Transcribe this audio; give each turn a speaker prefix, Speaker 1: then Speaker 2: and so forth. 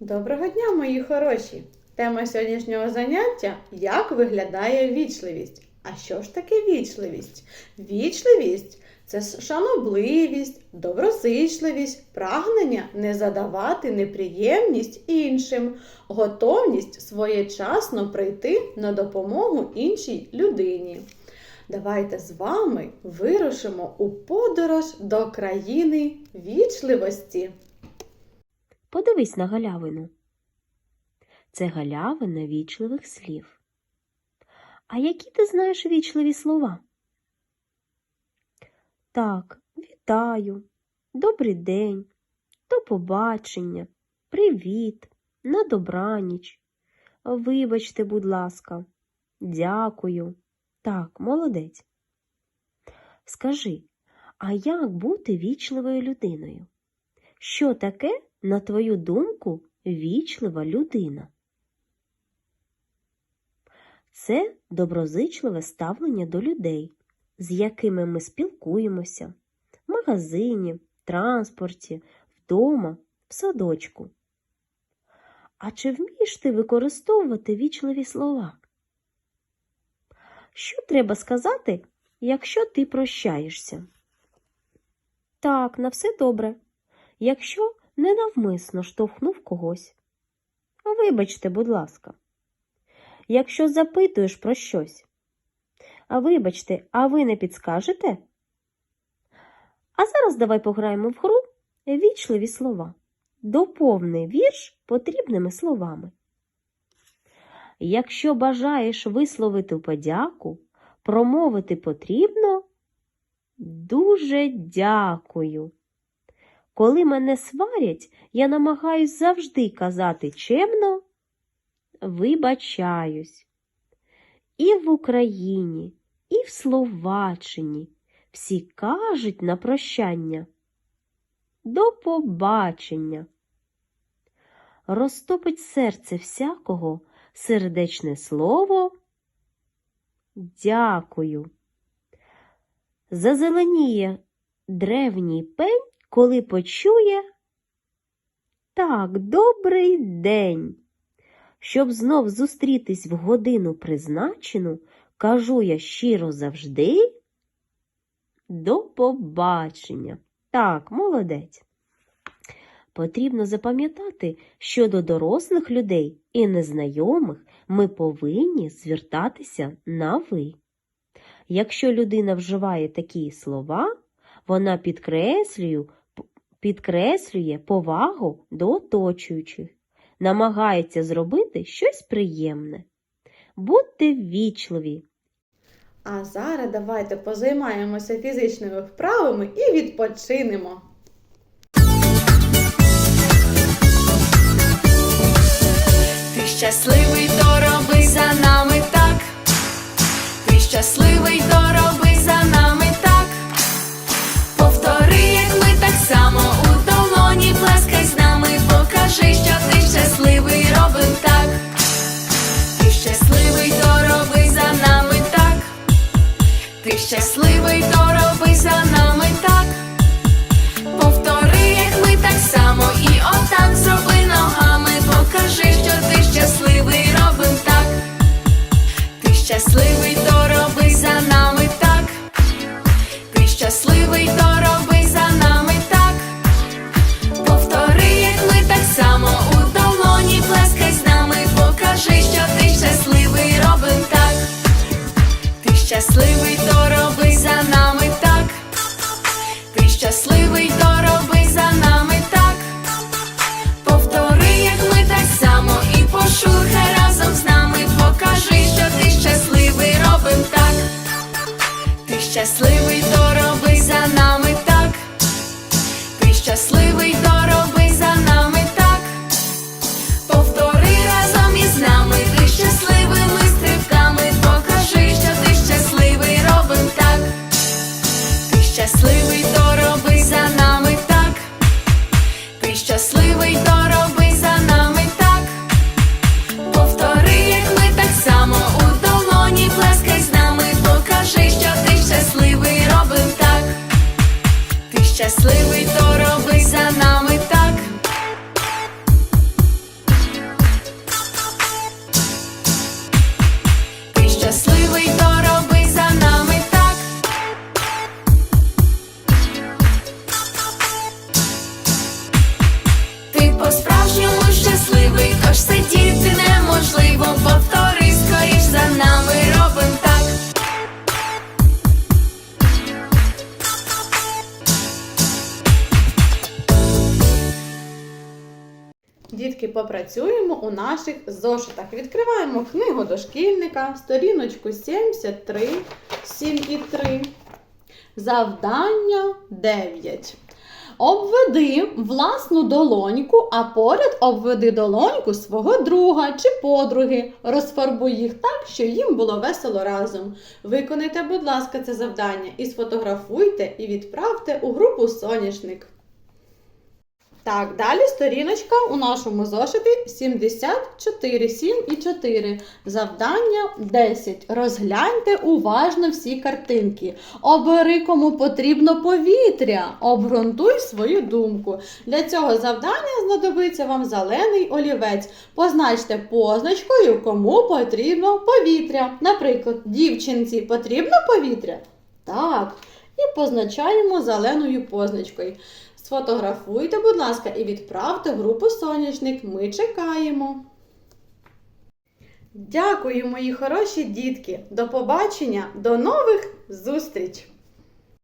Speaker 1: Доброго дня, мої хороші! Тема сьогоднішнього заняття як виглядає вічливість. А що ж таке вічливість? Вічливість це шанобливість, доброзичливість, прагнення не задавати неприємність іншим, готовність своєчасно прийти на допомогу іншій людині. Давайте з вами вирушимо у подорож до країни вічливості.
Speaker 2: Подивись на галявину. Це галявина вічливих слів. А які ти знаєш вічливі слова? Так, вітаю, добрий день, до побачення, привіт, на добраніч. Вибачте, будь ласка, дякую. Так, молодець. Скажи, а як бути вічливою людиною? Що таке, на твою думку, вічлива людина? Це доброзичливе ставлення до людей, з якими ми спілкуємося в магазині, транспорті, вдома, в садочку. А чи вмієш ти використовувати вічливі слова? Що треба сказати, якщо ти прощаєшся? Так, на все добре якщо ненавмисно штовхнув когось. Вибачте, будь ласка. Якщо запитуєш про щось. А вибачте, а ви не підскажете? А зараз давай пограємо в гру вічливі слова. Доповни вірш потрібними словами. Якщо бажаєш висловити подяку, промовити потрібно дуже дякую. Коли мене сварять, я намагаюсь завжди казати чемно вибачаюсь. І в Україні, і в Словаччині всі кажуть на прощання. До побачення. Розтопить серце всякого сердечне слово. Дякую. Зазеленіє древній пень коли почує так, добрий день. Щоб знов зустрітись в годину призначену, кажу я щиро завжди. До побачення. Так, молодець. Потрібно запам'ятати, що до дорослих людей і незнайомих ми повинні звертатися на ви. Якщо людина вживає такі слова, вона підкреслює, підкреслює повагу до оточуючих, намагається зробити щось приємне. Будьте ввічливі.
Speaker 1: А зараз давайте позаймаємося фізичними вправами і відпочинемо.
Speaker 3: Ти щасливий, то роби за нами так. Ти щасливий, то роби за нами щасливий, то Тож сидіти неможливо, повтори скоріш за нами робим так.
Speaker 1: Дітки, попрацюємо у наших зошитах. Відкриваємо книгу дошкільника, сторіночку 73, 7 і 3. Завдання 9. Обведи власну долоньку, а поряд обведи долоньку свого друга чи подруги. Розфарбуй їх так, що їм було весело разом. Виконайте, будь ласка, це завдання і сфотографуйте і відправте у групу Соняшник. Так, далі сторіночка у нашому зошиті 74, 7 і 4. Завдання 10. Розгляньте уважно всі картинки. Обери, кому потрібно повітря. Обґрунтуй свою думку. Для цього завдання знадобиться вам зелений олівець. Позначте позначкою, кому потрібно повітря. Наприклад, дівчинці потрібно повітря? Так. І позначаємо зеленою позначкою. Сфотографуйте, будь ласка, і відправте групу Соняшник. Ми чекаємо. Дякую, мої хороші дітки. До побачення, до нових зустріч!